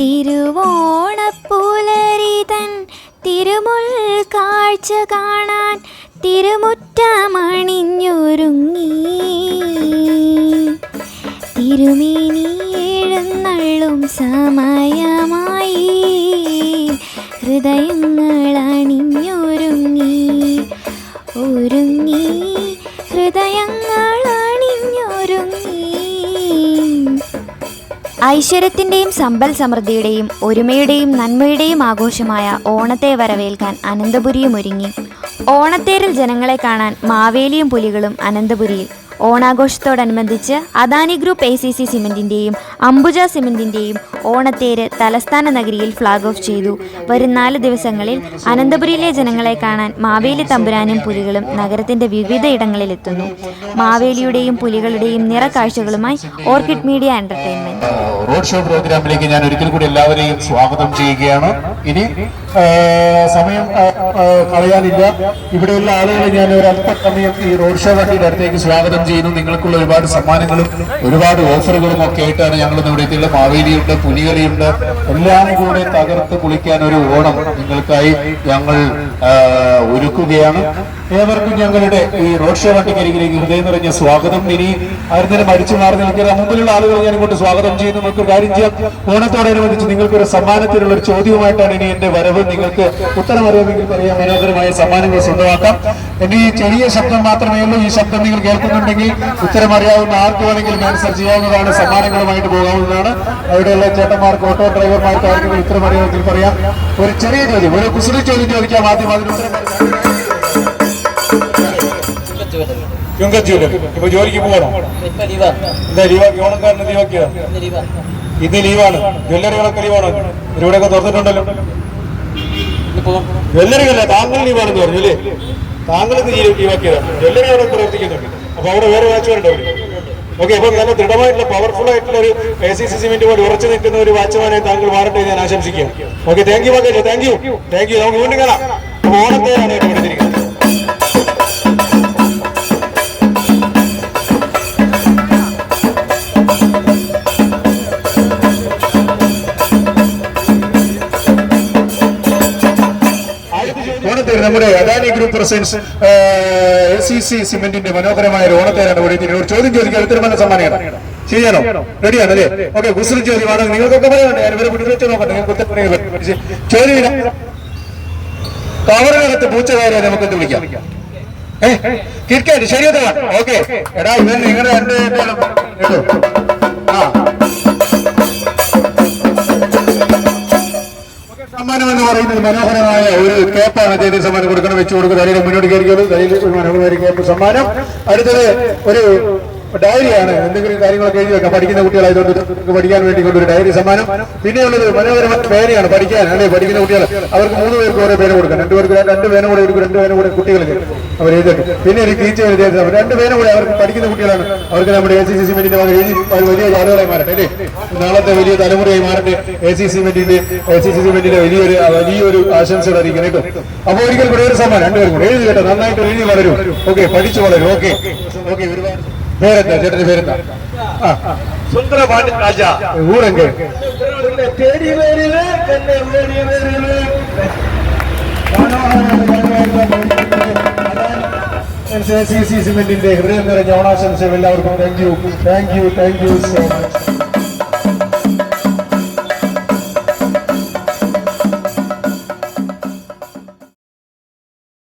തിരുവോണപ്പുലരിതൻ തിരുമുൽ കാഴ്ച കാണാൻ തിരുമുറ്റമണിഞ്ഞൊരുങ്ങി. തിരുമേനി എഴുന്നള്ളും സമയമായി. ഹൃദയങ്ങൾ അണിഞ്ഞൊരുങ്ങി. ഒരുങ്ങി. ഹൃദയങ്ങൾ ഐശ്വര്യത്തിന്റെയും സമ്പൽ സമൃദ്ധിയുടെയും ഒരുമയുടെയും നന്മയുടെയും ആഘോഷമായ ഓണത്തെ വരവേൽക്കാൻ അനന്തപുരിയും ഒരുങ്ങി. ഓണത്തേരിൽ ജനങ്ങളെ കാണാൻ മാവേലിയും പുലികളും അനന്തപുരിയിൽ ഓണാഘോഷത്തോടനുബന്ധിച്ച് Adani group A C C സിമെന്റിന്റെയും Ambuja സിമെന്റിന്റെയും ഓണത്തേര് തലസ്ഥാന നഗരിയിൽ ഫ്ളാഗ് ഓഫ് ചെയ്തു. വരും നാല് ദിവസങ്ങളിൽ അനന്തപുരിയിലെ ജനങ്ങളെ കാണാൻ മാവേലി തമ്പുരാനും പുലികളും ഇടങ്ങളിൽ എത്തുന്നു മാവേലിയുടെയും പുലികളുടെയും നിറക്കാഴ്ചകളുമായി orchid media entertainment. Road show പ്രോഗ്രാമിലേക്ക് ഞാൻ ഒരിക്കൽ കൂടി എല്ലാവരെയും സ്വാഗതം ചെയ്യുകയാണ്. ഇനി സമയം കളയാനില്ല. ഇവിടെയുള്ള ആളുകളെ ഞാൻ ഒരു അല്പസമയം ഈ റോഡ് ഷോ വണ്ടിയുടെ അടുത്തേക്ക് സ്വാഗതം ചെയ്യുന്നു. നിങ്ങൾക്കുള്ള ഒരുപാട് സമ്മാനങ്ങളും ഒരുപാട് ഓഫറുകളും ഒക്കെ ആയിട്ടാണ് ഞങ്ങൾ ഇവിടെ എത്തിയുള്ളത് മാവേലിയുണ്ട് പുലികളിയുണ്ട്. എല്ലാം കൂടെ തകർത്ത് കുളിക്കാൻ ഒരു ഓണം നിങ്ങൾക്കായി ഞങ്ങൾ ഒരുക്കുകയാണ്. ഏവർക്കും ഞങ്ങളുടെ ഈ റോഡ് ഷോ വണ്ടിക്കരികിലേക്ക് ഹൃദയം നിറഞ്ഞ സ്വാഗതം. ഇനി ആരും മടിച്ചു മാറി നിൽക്കുന്ന മുമ്പിലുള്ള ആളുകൾ ഞാൻ ഇങ്ങോട്ട് സ്വാഗതം ചെയ്യുന്നു. നിങ്ങൾക്ക് കാര്യം ചെയ്യാം. ഓണത്തോടനുബന്ധിച്ച് നിങ്ങൾക്കൊരു സമ്മാനത്തിനുള്ള ഒരു ചോദ്യവുമായിട്ടാണ് ഇനി എന്റെ വരവ്. നിങ്ങൾക്ക് ഉത്തരം അറിയാമെങ്കിൽ പറയാം. മനോഹരമായ സമ്മാനങ്ങൾ സ്വന്തമാക്കാം. എന്റെ ഈ ചെറിയ ശബ്ദം മാത്രമേ ഉള്ളൂ. ഈ ശബ്ദം നിങ്ങൾ കേൾക്കുന്നുണ്ടെങ്കിൽ ഉത്തരം അറിയാവുന്ന ആർക്ക് വേണമെങ്കിലും ആൻസർ ചെയ്യാവുന്നതാണ്. സമ്മാനങ്ങളുമായിട്ട് പോകാവുന്നതാണ്. അവിടെയുള്ള ചേട്ടന്മാർക്ക് ഓട്ടോ ഡ്രൈവർമാർക്ക് ആർക്കും ഉത്തരം അറിയാമെങ്കിൽ പറയാം ഒരു ചെറിയ ചോദ്യം. ഒരു കുസൃതി ചോദ്യം ചോദിക്കാം ആദ്യം അതിന് ഉത്തരം. ചുങ്കച്ചൂര് ഇപ്പൊ ജോലിക്ക് പോകണോ ഓണക്കാരന് ഇന്ന് ലീവാ ഇന്ന് ലീവാണ്. ജ്വല്ലറികളൊക്കെ ലീവാണ്? ഇവിടെയൊക്കെ തുറന്നിട്ടുണ്ടല്ലോ. ജ്വല്ലറികളല്ല? താങ്കൾ ലീവാണെന്ന് പറഞ്ഞു അല്ലേ? താങ്കൾ ഈവാക്കിയതാണ് ജ്വല്ലറി അവിടെ പ്രവർത്തിക്കുന്നുണ്ട്. അപ്പൊ അവിടെ വേറെ വാച്ച്മാരുണ്ടോ ഓക്കെ അപ്പൊ നല്ല ദൃഢമായിട്ടുള്ള പവർഫുൾ ആയിട്ടുള്ള ഒരു എ സി സി സിമെന്റ് പോലെ ഉറച്ചു നിൽക്കുന്ന ഒരു വാച്ച്മാനെ താങ്കൾ മാറട്ടെ ഞാൻ ആശംസിക്കാം okay thank you thank you thank you നമുക്ക് വീണ്ടും കാണാം. അപ്പൊ ഓണത്തെയാണ് നമ്മുടെ Adani group president A C C സിമെന്റിന്റെ മനോഹരമായ ഒരു ഓണത്തേരാണ് ഇവിടെ ഒരു ചോദ്യം ചോദിക്കാൻ ഉത്തരം നല്ല സമ്മാനമാണ് ശരിയാണോ റെഡിയാണ് അല്ലേ? ഓക്കെ കുസൃതി ചോദ്യമാണ് നിങ്ങൾക്കൊക്കെ പറയാനുണ്ട് ഞാൻ ഇവരെ പിടിച്ചു നോക്കട്ടെ. നിങ്ങൾക്ക്. ചോദ്യം. കവറിനകത്ത് പൂച്ച കയറിയാൽ നമുക്ക് എന്ത് വിളിക്കാം ഏഹ് കിറ്റ്കാറ്റ് ശരിയതാ ഓക്കെ. എടാ ഇവൻ നിങ്ങളുടെ എന്റെ പറയുന്നത് മനോഹരമായ ഒരു കേപ്പാണ് അദ്ദേഹത്തിന് സമ്മാനം കൊടുക്കണം. വെച്ചു കൊടുക്കുക. തലയുടെ മുന്നോട്ട് കയറിക്കോളൂ. തലയിൽ മനോഹരമായ കേപ്പ് സമ്മാനം. അടുത്തത് ഒരു ഡയറിയാണ് എന്തെങ്കിലും കാര്യങ്ങളൊക്കെ എഴുതി വെക്കാം. പഠിക്കുന്ന കുട്ടികളായതുകൊണ്ട് പഠിക്കാൻ വേണ്ടി കൊണ്ട് ഒരു ഡയറി സമ്മാനം. പിന്നെയുള്ളത് മനോഹരമായ പേനയാണ് പഠിക്കാൻ. അല്ലെ? പഠിക്കുന്ന കുട്ടികൾ. അവർക്ക് മൂന്ന് പേർക്ക് ഓരോ പേന കൊടുക്കാം. രണ്ട് പേർക്ക് രണ്ട് പേന കൂടെ എടുക്കും രണ്ട് പേന കൂടെ കുട്ടികൾക്ക് അവർ എഴുതിട്ട് പിന്നെ ഒരു ടീച്ചർ എഴുതിയാൽ രണ്ട് പേന കൂടെ അവർക്ക് പഠിക്കുന്ന കുട്ടികളാണ്. അവർക്ക് നമ്മുടെ എ സി സി സിമെന്റിന്റെ എഴുതി വലിയ ആളുകളായി മാറട്ടെ അല്ലേ? നാളത്തെ വലിയ തലമുറയായി മാറട്ടെ. എ സി സിമെന്റിന്റെ എ സി സി സിമെന്റിന്റെ വലിയൊരു വലിയൊരു ആശംസകൾ അറിയിക്കണം കേട്ടോ? അപ്പോൾ ഒരിക്കൽ കൂടെ ഒരു സമ്മാനം. രണ്ടുപേരും കൂടെ. എഴുതി കേട്ടോ. നന്നായിട്ട് എഴുതി വളരും. ഓക്കെ പഠിച്ചു വളരും. ഓക്കെ. ഓക്കെ ഒരുപാട് പേരെന്താ ചേട്ടന്റെ പേരെന്താ ആ സുന്ദരപാണ്ഡ്യ രാജ ഊരെങ്ക് സി സി സിമെന്റിന്റെ ഹൃദയം നിറഞ്ഞ ഓണാശംസകൾ എല്ലാവർക്കും thank you thank you thank you so much